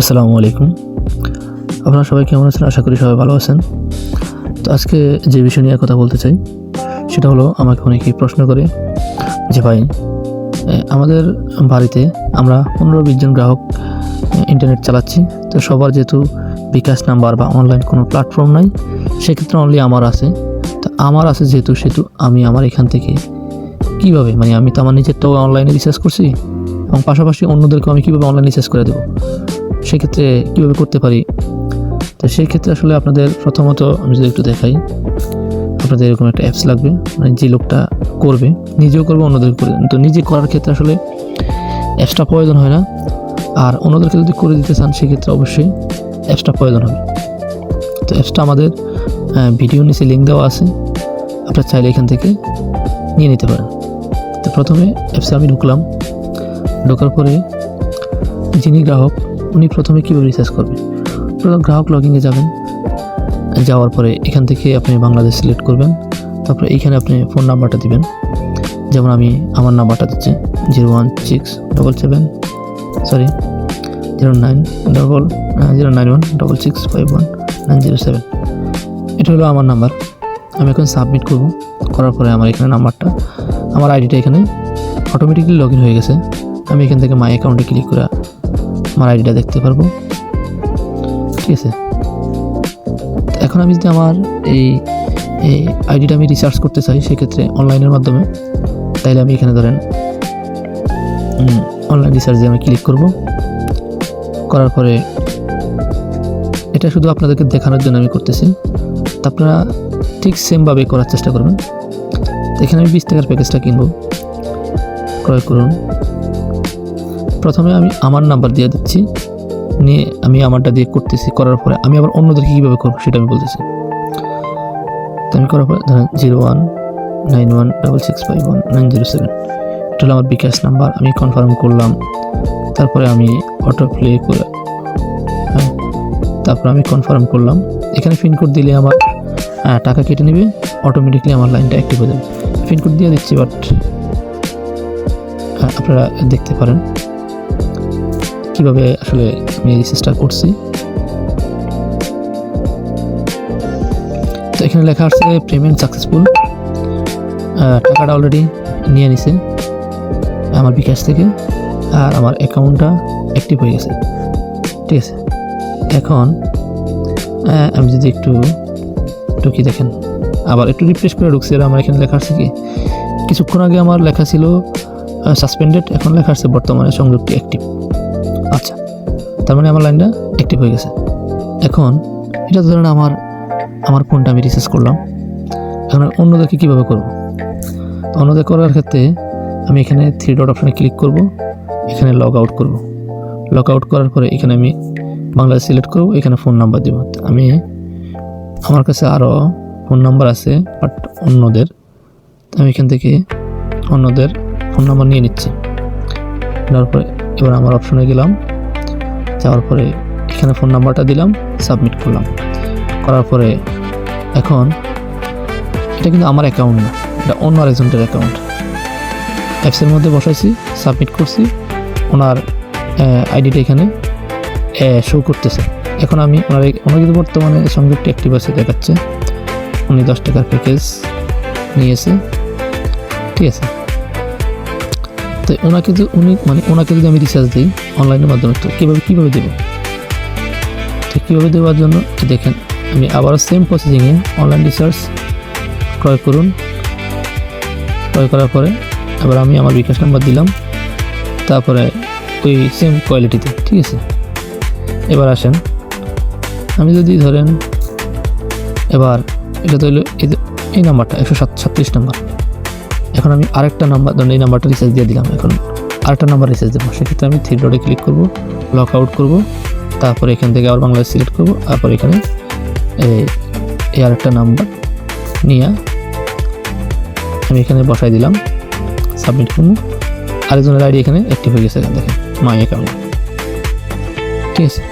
আসসালামু আলাইকুম। আপনারা সবাই কেমন আছেন? আশা করি সবাই ভালো আছেন। তো আজকে যে বিষয় নিয়ে কথা বলতে চাই, সেটা হলো আমাকে অনেকেই প্রশ্ন করে যে ভাই আমাদের বাড়িতে আমরা পনেরো বিশ জন গ্রাহক ইন্টারনেট চালাচ্ছি। তো সবার যেহেতু বিকাশ নাম্বার বা অনলাইন কোনো প্ল্যাটফর্ম নাই, সেক্ষেত্রে অনলি আমার আছে। তো আমার আছে যেহেতু, সেহেতু আমি আমার এখান থেকে কীভাবে মানে আমি তো আমার নিজের তো অনলাইনে রিসার্চ করছি এবং পাশাপাশি অন্যদেরকেও আমি কীভাবে অনলাইন রিসার্চ করে দেবো? সেক্ষেত্রে কীভাবে করতে পারি? তো সেই ক্ষেত্রে আসলে আপনাদের প্রথমত আমি যদি একটু দেখাই, আপনাদের এরকম একটা অ্যাপস লাগবে মানে যে লোকটা করবে, নিজেও করবে, অন্যদের করে। তো নিজে করার ক্ষেত্রে আসলে অ্যাপসটা প্রয়োজন হয় না। আর অন্যদেরকে যদি করে দিতে চান, সেক্ষেত্রে অবশ্যই অ্যাপসটা প্রয়োজন হবে। তো অ্যাপসটা আমাদের ভিডিও নিচে লিঙ্ক দেওয়া আছে। আপনারা চাইলে এখান থেকে নিয়ে নিতে পারেন। তো প্রথমে অ্যাপসে আমি ঢুকলাম। ঢোকার পরে যিনি গ্রাহক উনি প্রথমে কীভাবে রিসার্চ করবেন প্রথম গ্রাহক লগিংয়ে যাবেন। যাওয়ার পরে এখান থেকে আপনি বাংলাদেশ সিলেক্ট করবেন। তারপরে এইখানে আপনি ফোন নাম্বারটা দিবেন। যেমন আমি আমার নাম্বারটা দিচ্ছি zero one six double seven sorry zero nine double zero nine one double six five one nine zero seven এটা হলো আমার নাম্বার আমি এখন সাবমিট করব। করার পরে আমার এখানে নাম্বারটা আমার আইডিটা এখানে অটোমেটিকলি লগ ইন হয়ে গেছে। আমি এখান থেকে মাই অ্যাকাউন্টে ক্লিক করে আমার আইডিটা দেখতে পারব। ঠিক আছে? এখন আমি যদি আমার এই এই আইডিটা আমি রিসার্চ করতে চাই, সেক্ষেত্রে অনলাইনের মাধ্যমে, তাইলে আমি এখানে ধরেন অনলাইন রিসার্চে আমি ক্লিক করব। করার পরে, এটা শুধু আপনাদেরকে দেখানোর জন্য আমি করতেছি। তা আপনারা ঠিক সেমভাবে করার চেষ্টা করবেন। এখানে আমি বিশ টাকার প্যাকেজটা কিনবো। ক্রয় করুন। প্রথমে আমি আমার নাম্বার দিয়ে দিচ্ছি। নিয়ে আমি আমারটা দিয়ে করতেছি করার পরে আমি আবার অন্যদেরকে কীভাবে করব সেটা আমি বলতেছি। তো আমি করার পরে ধরেন zero one nine one double six five one nine zero seven এটা হলো আমার বিকাশ নাম্বার আমি কনফার্ম করলাম। তারপরে আমি অটো প্লে করে হ্যাঁ তারপর আমি কনফার্ম করলাম। এখানে পিনকোড দিলে আমার হ্যাঁ, টাকা কেটে নেবে অটোমেটিকলি আমার লাইনটা অ্যাক্টিভ হয়ে যাবে। পিনকোড দিয়ে দিচ্ছি বাট হ্যাঁ আপনারা দেখতে পারেন। কীভাবে আসলে আমি রিসার্চটা করছি? তো এখানে লেখা আছে পেমেন্ট সাকসেসফুল টাকাটা অলরেডি নিয়ে নিছে আমার বিকাশ থেকে আর আমার অ্যাকাউন্টটা অ্যাক্টিভ হয়ে গেছে। ঠিক আছে? এখন আমি যদি একটু ঢুকি দেখেন। আবার একটু রিফ্রেশ করে ঢুকছি, আর আমার এখানে লেখা আছে কি? কিছুক্ষণ আগে আমার লেখা ছিল সাসপেন্ডেড এখন লেখা আছে বর্তমানে সংযোগটি অ্যাক্টিভ আচ্ছা তার মানে আমার লাইনটা অ্যাক্টিভ হয়ে গেছে। এখন এটা ধরেন আমার আমার ফোনটা আমি রিচার্জ করলাম। এখন অন্যদেরকে কীভাবে করব? অন্যদের করার ক্ষেত্রে আমি এখানে থ্রি ডট অপশানে ক্লিক করব, এখানে লগ আউট করব। লগ আউট করার পরে এখানে আমি বাংলাদেশ সিলেক্ট করব, এখানে ফোন নাম্বার দেবো। আমি আমার কাছে আরও ফোন নাম্বার আছে বাট অন্যদের। আমি এখান থেকে অন্যদের ফোন নাম্বার নিয়ে নিচ্ছি। নেওয়ার পরে এবার আমার অপশনে গেলাম। যাওয়ার পরে এখানে ফোন নাম্বারটা দিলাম সাবমিট করলাম। করার পরে এখন এটা কিন্তু আমার অ্যাকাউন্ট না, এটা অন্য আরেকজনের অ্যাকাউন্ট অ্যাপসের মধ্যে বসাইছি সাবমিট করছি, ওনার আইডিটা এখানে শো করতেছে। এখন আমি ওনার ওনার কিন্তু বর্তমানে সংযোগটি অ্যাক্টিভ আছে, দেখাচ্ছে। উনি দশ টাকার প্যাকেজ নিয়েছে। ঠিক আছে? তো ওনাকে যদি উনি মানে ওনাকে যদি আমি রিচার্জ দিই অনলাইনের মাধ্যমে, তো কীভাবে কীভাবে দেবো? তো কীভাবে দেওয়ার জন্য? দেখেন, আমি আবারও সেম প্রসেসিংয়ে অনলাইন রিচার্জ ক্রয় করুন। ক্রয় করার পরে এবার আমি আমার বিকাশ নাম্বার দিলাম। তারপরে ওই সেম কোয়ালিটিতে ঠিক আছে? এবার আসেন। আমি যদি ধরেন, এবার এটা তো হলো এই এই নাম্বারটা একশো সাত, সাতত্রিশ নাম্বার এখন আমি আরেকটা নাম্বার, ধরুন এই নাম্বারটা রিচার্জ দিয়ে দিলাম এখন। আরেকটা নাম্বার রিচার্জ দেবো। সেক্ষেত্রে আমি থ্রি ডটে ক্লিক করব লক আউট করব, তারপরে এখান থেকে আবার বাংলাদেশ সিলেক্ট করব, তারপর এখানে এই আরেকটা নাম্বার নিয়ে আমি এখানে বসাই দিলাম সাবমিট করব। আরেকজনের আইডি এখানে অ্যাক্টিভ হয়ে গেছে এখান থেকে মাই অ্যাকাউন্ট ঠিক আছে?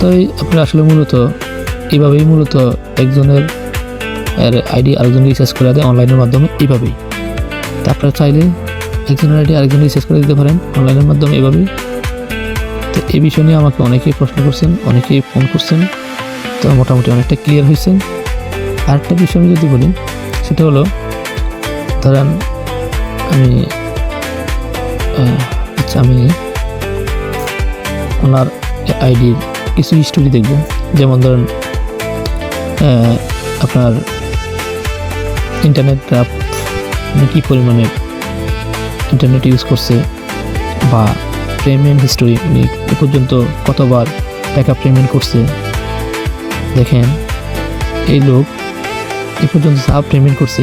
তো আপনারা আসলে মূলত এইভাবেই মূলত একজনের আইডি আরেকজন রিচার্জ করে দেয় অনলাইনের মাধ্যমে এইভাবেই তা আপনারা চাইলে একজনের আইডি আরেকজন রিচার্জ করে দিতে পারেন অনলাইনের মাধ্যমে এভাবেই। তো এই বিষয় নিয়ে আমাকে অনেকেই প্রশ্ন করছেন, অনেকেই ফোন করছেন। তো মোটামুটি অনেকটা ক্লিয়ার হয়েছে। আরেকটা বিষয় আমি যদি বলি, সেটা হলো, ধরেন আমি আচ্ছা আমি ওনার আইডির কিছু হিস্টোরি দেখব। যেমন ধরেন আপনার ইন্টারনেট কী পরিমাণে ইন্টারনেট ইউজ করছে বা পেমেন্ট হিস্টোরি এ পর্যন্ত কতবার টাকা পেমেন্ট করছে, দেখেন, এই লোক এ পর্যন্ত যা পেমেন্ট করছে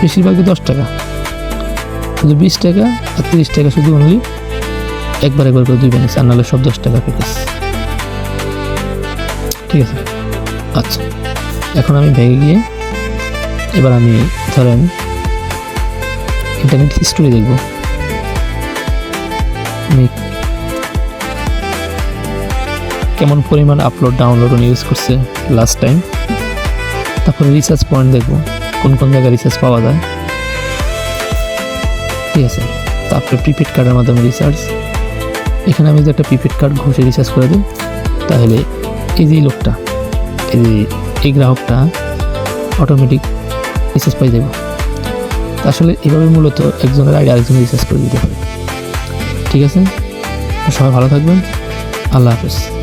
বেশিরভাগই দশ টাকা। শুধু বিশ টাকা আর তিরিশ টাকা শুধু অনলি একবার একবার করে দুই ব্যালেন্স আর নাহলে সব দশ টাকা প্যাকেজ ঠিক আছে? আচ্ছা এখন আমি ভেগে গিয়ে এবার আমি ধরেন ইন্টারনেট হিস্টোরি দেখব। আমি কেমন পরিমাণ আপলোড ডাউনলোড উনি ইউজ করছে লাস্ট টাইম তারপরে রিসার্চ পয়েন্ট দেখব, কোন কোন জায়গায় রিসার্চ পাওয়া যায়। ঠিক আছে, তারপরে প্রিপেড কার্ডের মাধ্যমে রিচার্জ এখানে আমি যদি একটা প্রিপেড কার্ড ঘষে রিচার্জ করে দিই, তাহলে এই যে লোকটা, এই যে এই গ্রাহকটা অটোমেটিক রিচার্জ পাই দেবো আসলে এভাবে মূলত একজনের আগে আরেকজন রিসার্চ করে দিতে পারে। ঠিক আছে? সবাই ভালো থাকবেন। আল্লাহ হাফেজ।